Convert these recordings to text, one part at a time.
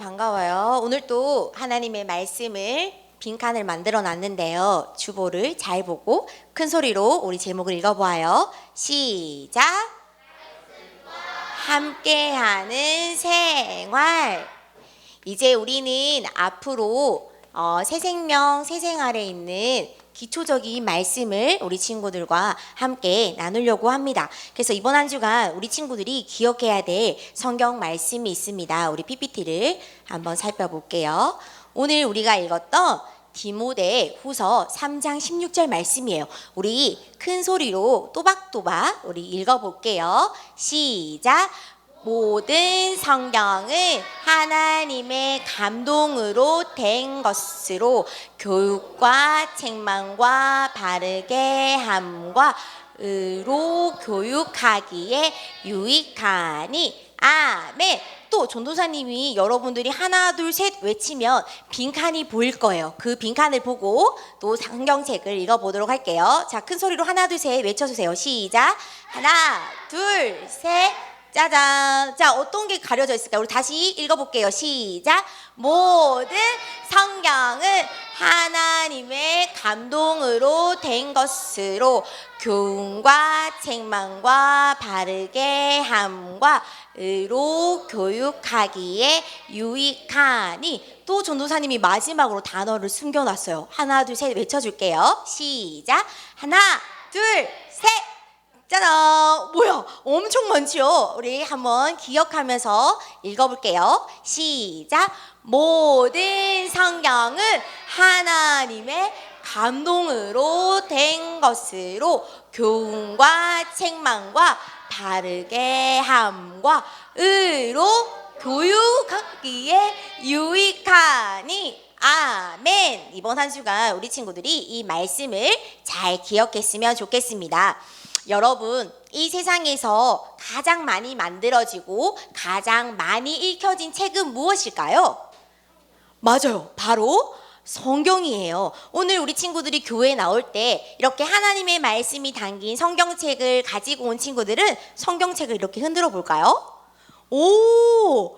반가워요. 오늘 또 하나님의 말씀을 빈칸을 만들어 놨는데요. 주보를 잘 보고 큰 소리로 우리 제목을 읽어보아요. 시작. 함께하는 생활. 이제 우리는 앞으로 어, 새 생명, 새 생활에 있는 기초적인 말씀을 우리 친구들과 함께 나누려고 합니다. 그래서 이번 한 주간 우리 친구들이 기억해야 될 성경 말씀이 있습니다. 우리 PPT를 한번 살펴볼게요. 오늘 우리가 읽었던 디모데 후서 3장 16절 말씀이에요. 우리 큰 소리로 또박또박 우리 읽어볼게요. 시작. 모든 성경은 하나님의 감동으로 된 것으로 교육과 책망과 바르게 함과 의로 교육하기에 유익하니 아멘. 또 전도사님이 여러분들이 하나 둘 셋 외치면 빈칸이 보일 거예요. 그 빈칸을 보고 또 성경책을 읽어보도록 할게요. 자, 큰 소리로 하나 둘 셋 외쳐주세요. 시작. 하나 둘 셋. 짜잔. 자, 어떤 게 가려져 있을까요? 우리 다시 읽어볼게요. 시작. 모든 성경은 하나님의 감동으로 된 것으로 교훈과 책망과 바르게 함과 의로 교육하기에 유익하니 또 전도사님이 마지막으로 단어를 숨겨놨어요. 하나, 둘, 셋 외쳐줄게요. 시작. 하나, 둘, 셋. 짜잔! 뭐야? 엄청 많지요? 우리 한번 기억하면서 읽어볼게요. 시작! 모든 성경은 하나님의 감동으로 된 것으로 교훈과 책망과 바르게 함과 의로 교육하기에 유익하니 아멘. 이번 한 주간 우리 친구들이 이 말씀을 잘 기억했으면 좋겠습니다. 여러분, 이 세상에서 가장 많이 만들어지고 가장 많이 읽혀진 책은 무엇일까요? 맞아요. 바로 성경이에요. 오늘 우리 친구들이 교회에 나올 때 이렇게 하나님의 말씀이 담긴 성경책을 가지고 온 친구들은 성경책을 이렇게 흔들어 볼까요? 오!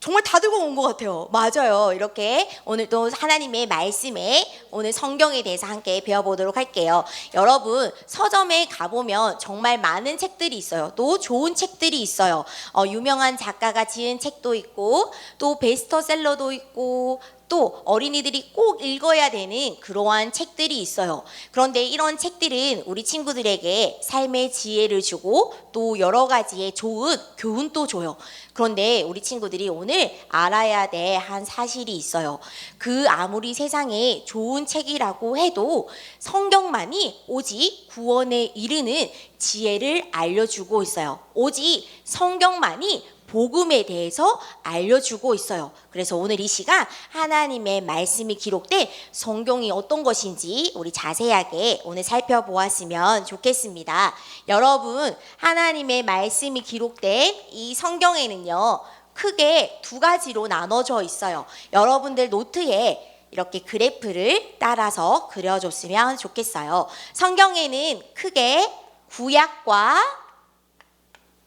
정말 다 들고 온 것 같아요. 맞아요. 이렇게 오늘 또 하나님의 말씀에 오늘 성경에 대해서 함께 배워보도록 할게요. 여러분, 서점에 가보면 정말 많은 책들이 있어요. 또 좋은 책들이 있어요. 어, 유명한 작가가 지은 책도 있고, 또 베스트셀러도 있고, 또 어린이들이 꼭 읽어야 되는 그러한 책들이 있어요. 그런데 이런 책들은 우리 친구들에게 삶의 지혜를 주고 또 여러 가지의 좋은 교훈도 줘요. 그런데 우리 친구들이 오늘 알아야 될 한 사실이 있어요. 그 아무리 세상에 좋은 책이라고 해도 성경만이 오직 구원에 이르는 지혜를 알려주고 있어요. 오직 성경만이 복음에 대해서 알려주고 있어요. 그래서 오늘 이 시간 하나님의 말씀이 기록된 성경이 어떤 것인지 우리 자세하게 오늘 살펴보았으면 좋겠습니다. 여러분, 하나님의 말씀이 기록된 이 성경에는요, 크게 두 가지로 나눠져 있어요. 여러분들 노트에 이렇게 그래프를 따라서 그려줬으면 좋겠어요. 성경에는 크게 구약과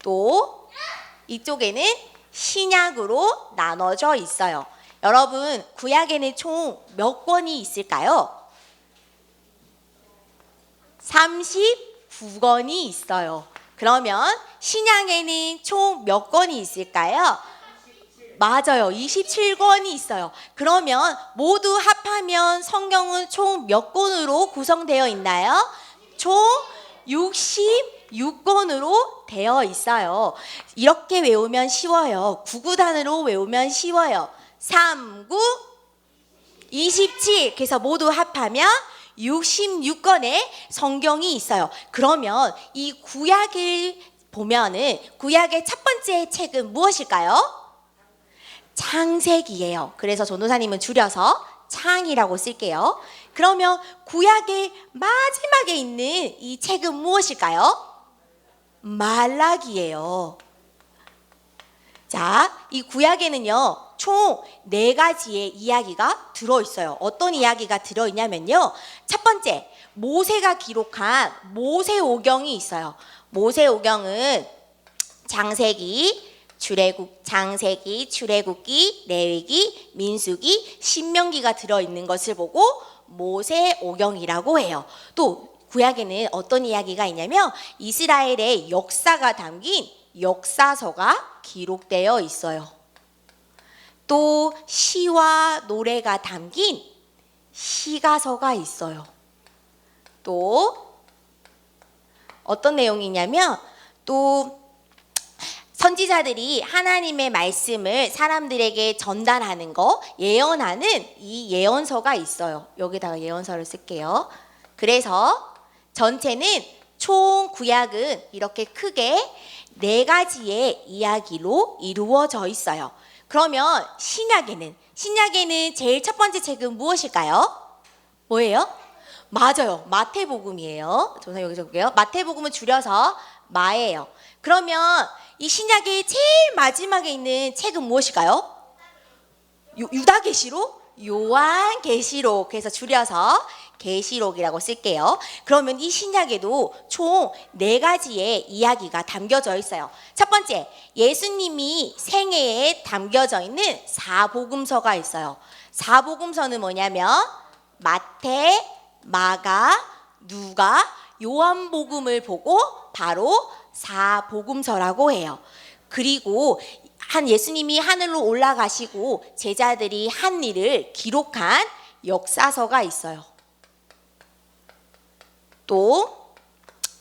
또 이쪽에는 신약으로 나눠져 있어요. 여러분, 구약에는 총 몇 권이 있을까요? 39권이 있어요. 그러면 신약에는 총 몇 권이 있을까요? 맞아요. 27권이 있어요. 그러면 모두 합하면 성경은 총 몇 권으로 구성되어 있나요? 총 66권으로 되어 있어요. 이렇게 외우면 쉬워요. 구구단으로 외우면 쉬워요. 3, 9, 27. 그래서 모두 합하면 66권의 성경이 있어요. 그러면 이 구약을 보면은 구약의 첫 번째 책은 무엇일까요? 창세기예요. 그래서 전도사님은 줄여서 창이라고 쓸게요. 그러면 구약의 마지막에 있는 이 책은 무엇일까요? 말라기예요. 자, 이 구약에는요, 총 네 가지의 이야기가 들어있어요. 어떤 이야기가 들어있냐면요. 첫 번째, 모세가 기록한 모세오경이 있어요. 모세오경은 장세기, 출애굽 장세기, 출애굽기, 레위기, 민수기, 신명기가 들어 있는 것을 보고 모세오경이라고 해요. 또 구약에는 어떤 이야기가 있냐면 이스라엘의 역사가 담긴 역사서가 기록되어 있어요. 또 시와 노래가 담긴 시가서가 있어요. 또 어떤 내용이냐면 또 선지자들이 하나님의 말씀을 사람들에게 전달하는 거 예언하는 이 예언서가 있어요. 여기다가 예언서를 쓸게요. 그래서 전체는 총 구약은 이렇게 크게 네 가지의 이야기로 이루어져 있어요. 그러면 신약에는 신약에는 제일 첫 번째 책은 무엇일까요? 뭐예요? 맞아요. 마태복음이에요. 저는 여기 적을게요. 마태복음은 줄여서 마예요. 그러면 이 신약의 제일 마지막에 있는 책은 무엇일까요? 유, 유다계시록? 요한 계시록. 그래서 줄여서 계시록이라고 쓸게요. 그러면 이 신약에도 총 네 가지의 이야기가 담겨져 있어요. 첫 번째, 예수님이 생애에 담겨져 있는 사복음서가 있어요. 사복음서는 뭐냐면 마태, 마가, 누가, 요한복음을 보고 바로 사복음서라고 해요. 그리고 한 예수님이 하늘로 올라가시고 제자들이 한 일을 기록한 역사서가 있어요. 또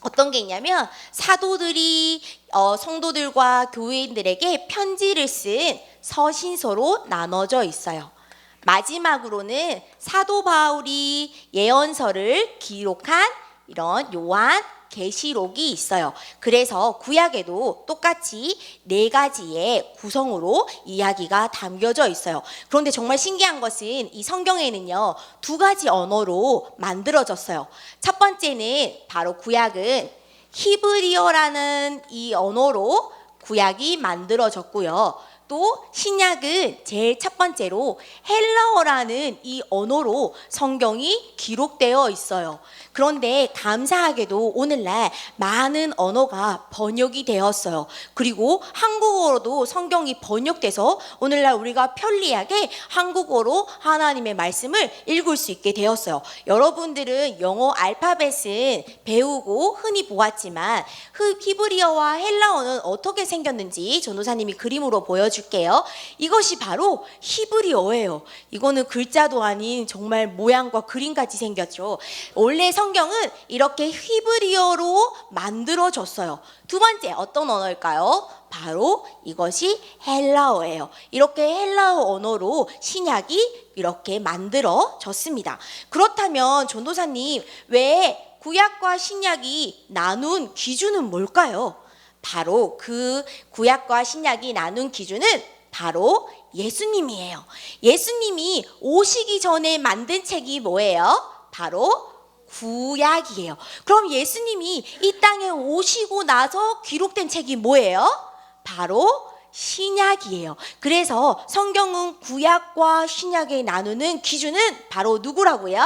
어떤 게 있냐면 사도들이 어, 성도들과 교회인들에게 편지를 쓴 서신서로 나눠져 있어요. 마지막으로는 사도 바울이 예언서를 기록한 이런 요한 계시록이 있어요. 그래서 구약에도 똑같이 네 가지의 구성으로 이야기가 담겨져 있어요. 그런데 정말 신기한 것은 이 성경에는요 두 가지 언어로 만들어졌어요. 첫 번째는 바로 구약은 히브리어라는 이 언어로 구약이 만들어졌고요. 또 신약은 제일 첫 번째로 헬라어라는 이 언어로 성경이 기록되어 있어요. 그런데 감사하게도 오늘날 많은 언어가 번역이 되었어요. 그리고 한국어로도 성경이 번역돼서 오늘날 우리가 편리하게 한국어로 하나님의 말씀을 읽을 수 있게 되었어요. 여러분들은 영어 알파벳은 배우고 흔히 보았지만 히브리어와 헬라어는 어떻게 생겼는지 전도사님이 그림으로 보여 줄게요. 이것이 바로 히브리어예요. 이거는 글자도 아닌 정말 모양과 그림같이 생겼죠. 원래 성경은 이렇게 히브리어로 만들어졌어요. 두 번째 어떤 언어일까요? 바로 이것이 헬라어예요. 이렇게 헬라어 언어로 신약이 이렇게 만들어졌습니다. 그렇다면 전도사님 왜 구약과 신약이 나눈 기준은 뭘까요? 바로 그 구약과 신약이 나눈 기준은 바로 예수님이에요. 예수님이 오시기 전에 만든 책이 뭐예요? 바로 구약이에요. 그럼 예수님이 이 땅에 오시고 나서 기록된 책이 뭐예요? 바로 신약이에요. 그래서 성경은 구약과 신약에 나누는 기준은 바로 누구라고요?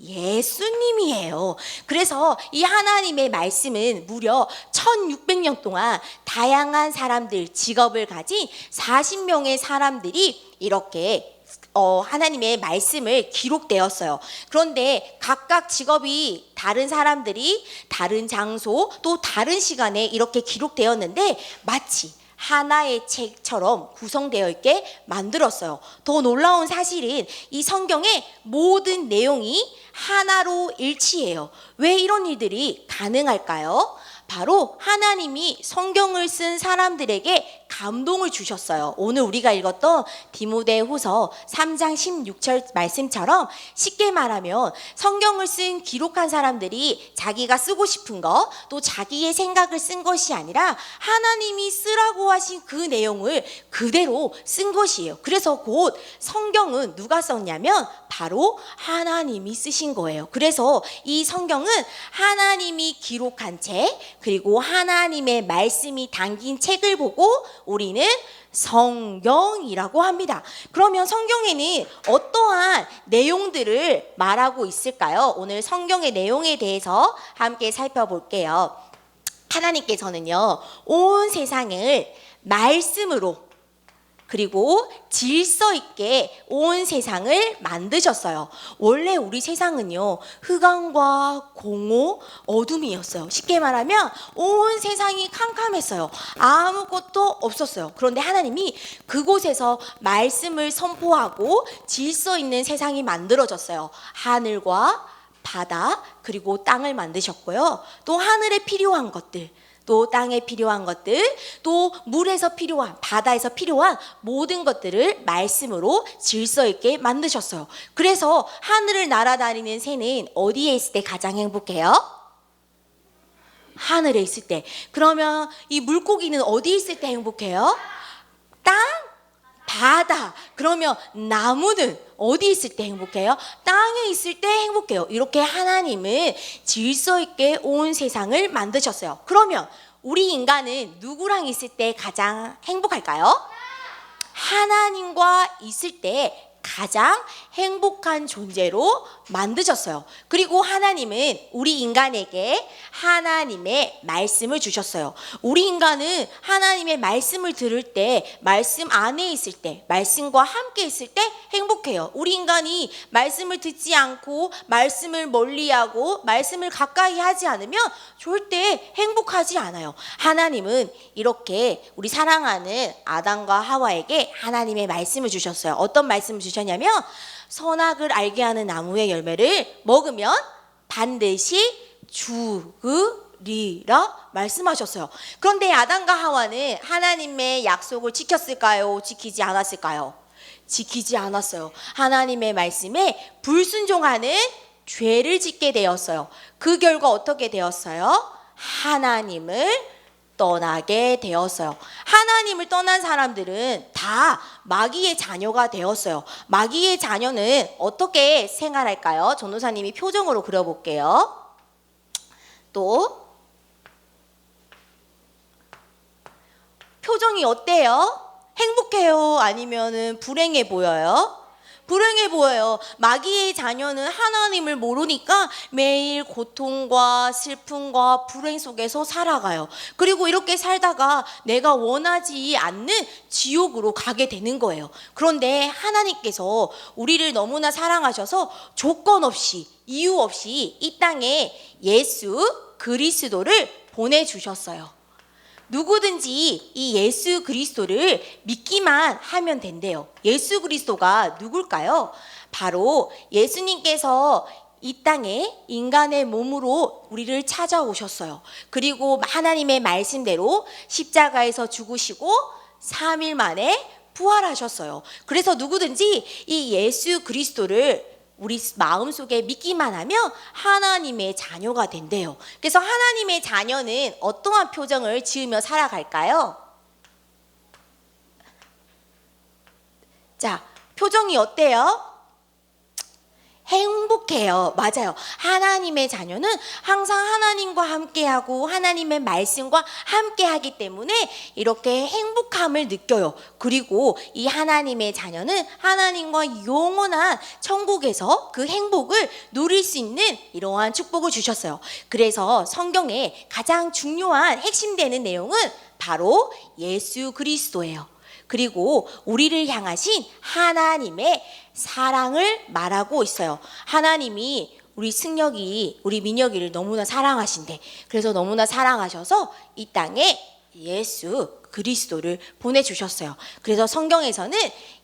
예수님이에요. 그래서 이 하나님의 말씀은 무려 1600년 동안 다양한 사람들, 직업을 가진 40명의 사람들이 이렇게 어, 하나님의 말씀을 기록되었어요. 그런데 각각 직업이 다른 사람들이 다른 장소 또 다른 시간에 이렇게 기록되었는데 마치 하나의 책처럼 구성되어 있게 만들었어요. 더 놀라운 사실은 이 성경의 모든 내용이 하나로 일치해요. 왜 이런 일들이 가능할까요? 바로 하나님이 성경을 쓴 사람들에게 감동을 주셨어요. 오늘 우리가 읽었던 디모데 후서 3장 16절 말씀처럼 쉽게 말하면 성경을 쓴 기록한 사람들이 자기가 쓰고 싶은 거, 또 자기의 생각을 쓴 것이 아니라 하나님이 쓰라고 하신 그 내용을 그대로 쓴 것이에요. 그래서 곧 성경은 누가 썼냐면 바로 하나님이 쓰신 거예요. 그래서 이 성경은 하나님이 기록한 책, 그리고 하나님의 말씀이 담긴 책을 보고 우리는 성경이라고 합니다. 그러면 성경에는 어떠한 내용들을 말하고 있을까요? 오늘 성경의 내용에 대해서 함께 살펴볼게요. 하나님께서는요, 온 세상을 말씀으로 그리고 질서 있게 온 세상을 만드셨어요. 원래 우리 세상은요, 흑암과 공허, 어둠이었어요. 쉽게 말하면 온 세상이 캄캄했어요. 아무것도 없었어요. 그런데 하나님이 그곳에서 말씀을 선포하고 질서 있는 세상이 만들어졌어요. 하늘과 바다 그리고 땅을 만드셨고요. 또 하늘에 필요한 것들 또 땅에 필요한 것들, 또 물에서 필요한, 바다에서 필요한 모든 것들을 말씀으로 질서 있게 만드셨어요. 그래서 하늘을 날아다니는 새는 어디에 있을 때 가장 행복해요? 하늘에 있을 때. 그러면 이 물고기는 어디 있을 때 행복해요? 땅? 바다. 그러면 나무는 어디 있을 때 행복해요? 땅에 있을 때 행복해요. 이렇게 하나님은 질서 있게 온 세상을 만드셨어요. 그러면 우리 인간은 누구랑 있을 때 가장 행복할까요? 하나님과 있을 때 가장 행복한 존재로 만드셨어요. 그리고 하나님은 우리 인간에게 하나님의 말씀을 주셨어요. 우리 인간은 하나님의 말씀을 들을 때, 말씀 안에 있을 때, 말씀과 함께 있을 때 행복해요. 우리 인간이 말씀을 듣지 않고, 말씀을 멀리하고, 말씀을 가까이 하지 않으면 절대 행복하지 않아요. 하나님은 이렇게 우리 사랑하는 아담과 하와에게 하나님의 말씀을 주셨어요. 어떤 말씀을 주셨냐 면, 선악을 알게 하는 나무의 열매를 먹으면 반드시 죽으리라 말씀하셨어요. 그런데 아담과 하와는 하나님의 약속을 지켰을까요? 지키지 않았을까요? 지키지 않았어요. 하나님의 말씀에 불순종하는 죄를 짓게 되었어요. 그 결과 어떻게 되었어요? 하나님을 떠나게 되었어요. 하나님을 떠난 사람들은 다 마귀의 자녀가 되었어요. 마귀의 자녀는 어떻게 생활할까요? 전도사님이 표정으로 그려볼게요. 또 표정이 어때요? 행복해요? 아니면은 불행해 보여요? 불행해 보여요. 마귀의 자녀는 하나님을 모르니까 매일 고통과 슬픔과 불행 속에서 살아가요. 그리고 이렇게 살다가 내가 원하지 않는 지옥으로 가게 되는 거예요. 그런데 하나님께서 우리를 너무나 사랑하셔서 조건 없이 이유 없이 이 땅에 예수 그리스도를 보내주셨어요. 누구든지 이 예수 그리스도를 믿기만 하면 된대요. 예수 그리스도가 누굴까요? 바로 예수님께서 이 땅에 인간의 몸으로 우리를 찾아오셨어요. 그리고 하나님의 말씀대로 십자가에서 죽으시고 3일 만에 부활하셨어요. 그래서 누구든지 이 예수 그리스도를 우리 마음속에 믿기만 하면 하나님의 자녀가 된대요. 그래서 하나님의 자녀는 어떠한 표정을 지으며 살아갈까요? 자, 표정이 어때요? 행복해요. 맞아요. 하나님의 자녀는 항상 하나님과 함께하고 하나님의 말씀과 함께하기 때문에 이렇게 행복함을 느껴요. 그리고 이 하나님의 자녀는 하나님과 영원한 천국에서 그 행복을 누릴 수 있는 이러한 축복을 주셨어요. 그래서 성경에 가장 중요한 핵심되는 내용은 바로 예수 그리스도예요. 그리고 우리를 향하신 하나님의 사랑을 말하고 있어요. 하나님이 우리 승혁이, 우리 민혁이를 너무나 사랑하신대. 그래서 너무나 사랑하셔서 이 땅에 예수 그리스도를 보내주셨어요. 그래서 성경에서는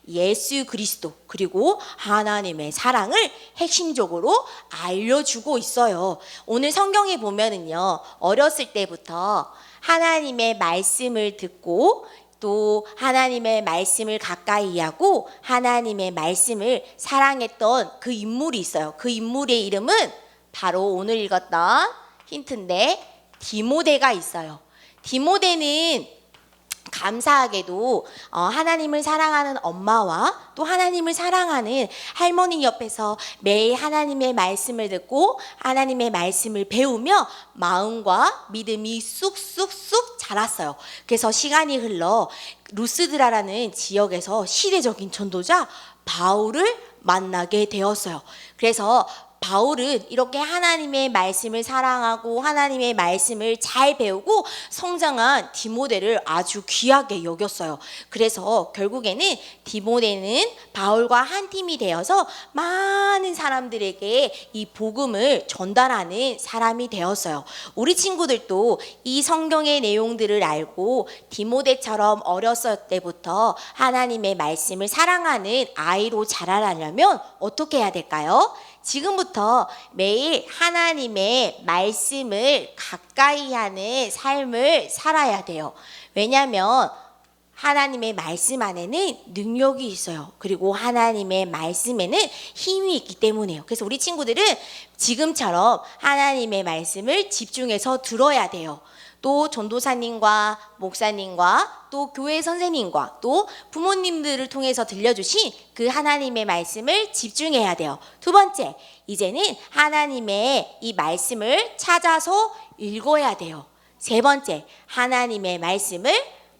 예수 그리스도 그리고 하나님의 사랑을 핵심적으로 알려주고 있어요. 오늘 성경에 보면은요, 어렸을 때부터 하나님의 말씀을 듣고 또 하나님의 말씀을 가까이 하고 하나님의 말씀을 사랑했던 그 인물이 있어요. 그 인물의 이름은 바로 오늘 읽었던 힌트인데 디모데가 있어요. 디모데는 감사하게도 어, 하나님을 사랑하는 엄마와 또 하나님을 사랑하는 할머니 옆에서 매일 하나님의 말씀을 듣고 하나님의 말씀을 배우며 마음과 믿음이 쑥쑥쑥 자랐어요. 그래서 시간이 흘러 루스드라라는 지역에서 시대적인 전도자 바울을 만나게 되었어요. 그래서 바울은 이렇게 하나님의 말씀을 사랑하고 하나님의 말씀을 잘 배우고 성장한 디모데를 아주 귀하게 여겼어요. 그래서 결국에는 디모데는 바울과 한 팀이 되어서 많은 사람들에게 이 복음을 전달하는 사람이 되었어요. 우리 친구들도 이 성경의 내용들을 알고 디모데처럼 어렸을 때부터 하나님의 말씀을 사랑하는 아이로 자라려면 어떻게 해야 될까요? 지금부터 매일 하나님의 말씀을 가까이 하는 삶을 살아야 돼요. 왜냐하면 하나님의 말씀 안에는 능력이 있어요. 그리고 하나님의 말씀에는 힘이 있기 때문에요. 그래서 우리 친구들은 지금처럼 하나님의 말씀을 집중해서 들어야 돼요. 또 전도사님과 목사님과 또 교회 선생님과 또 부모님들을 통해서 들려주신 그 하나님의 말씀을 집중해야 돼요. 두 번째, 이제는 하나님의 이 말씀을 찾아서 읽어야 돼요. 세 번째, 하나님의 말씀을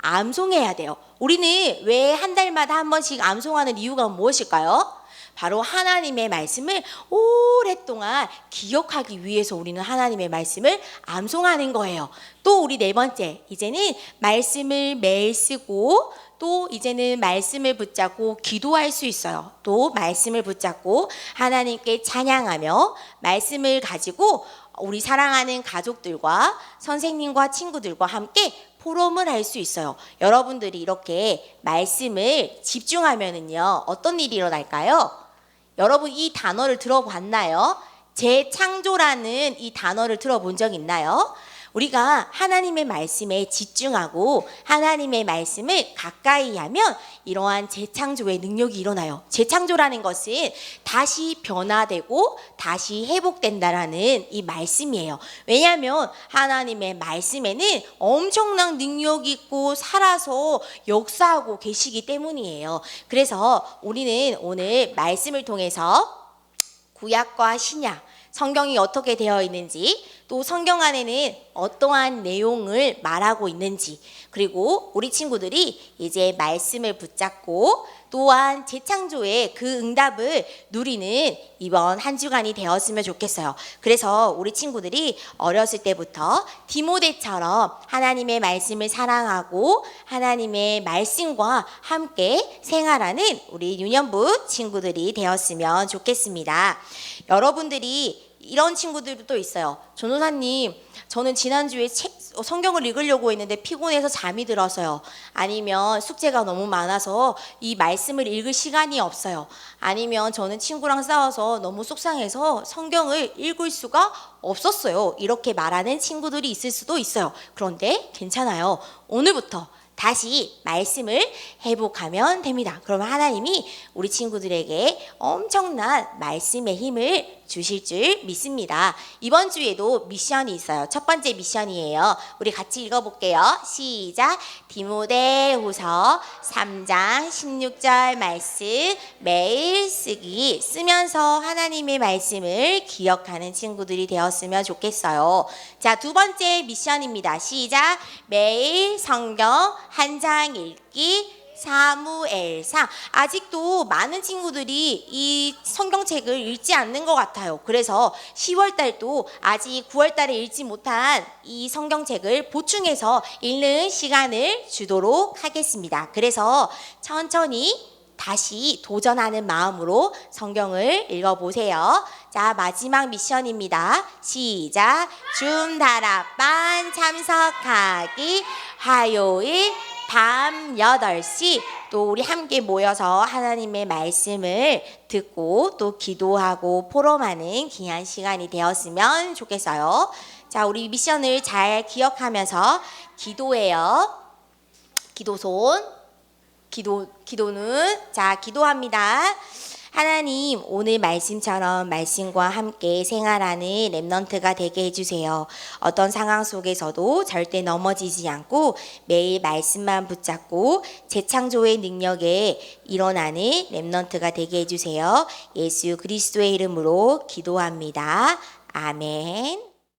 암송해야 돼요. 우리는 왜 한 달마다 한 번씩 암송하는 이유가 무엇일까요? 바로 하나님의 말씀을 오랫동안 기억하기 위해서 우리는 하나님의 말씀을 암송하는 거예요. 또 우리 네 번째, 이제는 말씀을 매일 쓰고 또 이제는 말씀을 붙잡고 기도할 수 있어요. 또 말씀을 붙잡고 하나님께 찬양하며 말씀을 가지고 우리 사랑하는 가족들과 선생님과 친구들과 함께 포럼을 할 수 있어요. 여러분들이 이렇게 말씀을 집중하면은요, 어떤 일이 일어날까요? 여러분 이 단어를 들어봤나요? 재창조라는 이 단어를 들어본 적 있나요? 우리가 하나님의 말씀에 집중하고 하나님의 말씀을 가까이 하면 이러한 재창조의 능력이 일어나요. 재창조라는 것은 다시 변화되고 다시 회복된다라는 이 말씀이에요. 왜냐하면 하나님의 말씀에는 엄청난 능력이 있고 살아서 역사하고 계시기 때문이에요. 그래서 우리는 오늘 말씀을 통해서 구약과 신약 성경이 어떻게 되어 있는지 또 성경 안에는 어떠한 내용을 말하고 있는지 그리고 우리 친구들이 이제 말씀을 붙잡고 또한 재창조의 그 응답을 누리는 이번 한 주간이 되었으면 좋겠어요. 그래서 우리 친구들이 어렸을 때부터 디모데처럼 하나님의 말씀을 사랑하고 하나님의 말씀과 함께 생활하는 우리 유년부 친구들이 되었으면 좋겠습니다. 여러분들이 이런 친구들도 또 있어요. 전도사님, 저는 지난주에 책, 어, 성경을 읽으려고 했는데 피곤해서 잠이 들어서요. 아니면 숙제가 너무 많아서 이 말씀을 읽을 시간이 없어요. 아니면 저는 친구랑 싸워서 너무 속상해서 성경을 읽을 수가 없었어요. 이렇게 말하는 친구들이 있을 수도 있어요. 그런데 괜찮아요. 오늘부터 다시 말씀을 회복하면 됩니다. 그러면 하나님이 우리 친구들에게 엄청난 말씀의 힘을 주실 줄 믿습니다. 이번 주에도 미션이 있어요. 첫 번째 미션이에요. 우리 같이 읽어볼게요. 시작. 디모데 후서 3장 16절 말씀 매일 쓰기 쓰면서 하나님의 말씀을 기억하는 친구들이 되었으면 좋겠어요. 자, 두 번째 미션입니다. 시작. 매일 성경 한 장 읽기 사무엘상 아직도 많은 친구들이 이 성경책을 읽지 않는 것 같아요. 그래서 10월 달도 아직 9월 달에 읽지 못한 이 성경책을 보충해서 읽는 시간을 주도록 하겠습니다. 그래서 천천히 다시 도전하는 마음으로 성경을 읽어보세요. 자, 마지막 미션입니다. 시작. 줌 다락방 참석하기 화요일 밤 8시 또 우리 함께 모여서 하나님의 말씀을 듣고 또 기도하고 포럼하는 귀한 시간이 되었으면 좋겠어요. 자, 우리 미션을 잘 기억하면서 기도해요. 기도손. 기도 기도는 자, 기도합니다. 하나님 오늘 말씀처럼 말씀과 함께 생활하는 랩넌트가 되게 해주세요. 어떤 상황 속에서도 절대 넘어지지 않고 매일 말씀만 붙잡고 재창조의 능력에 일어나는 랩넌트가 되게 해주세요. 예수 그리스도의 이름으로 기도합니다. 아멘.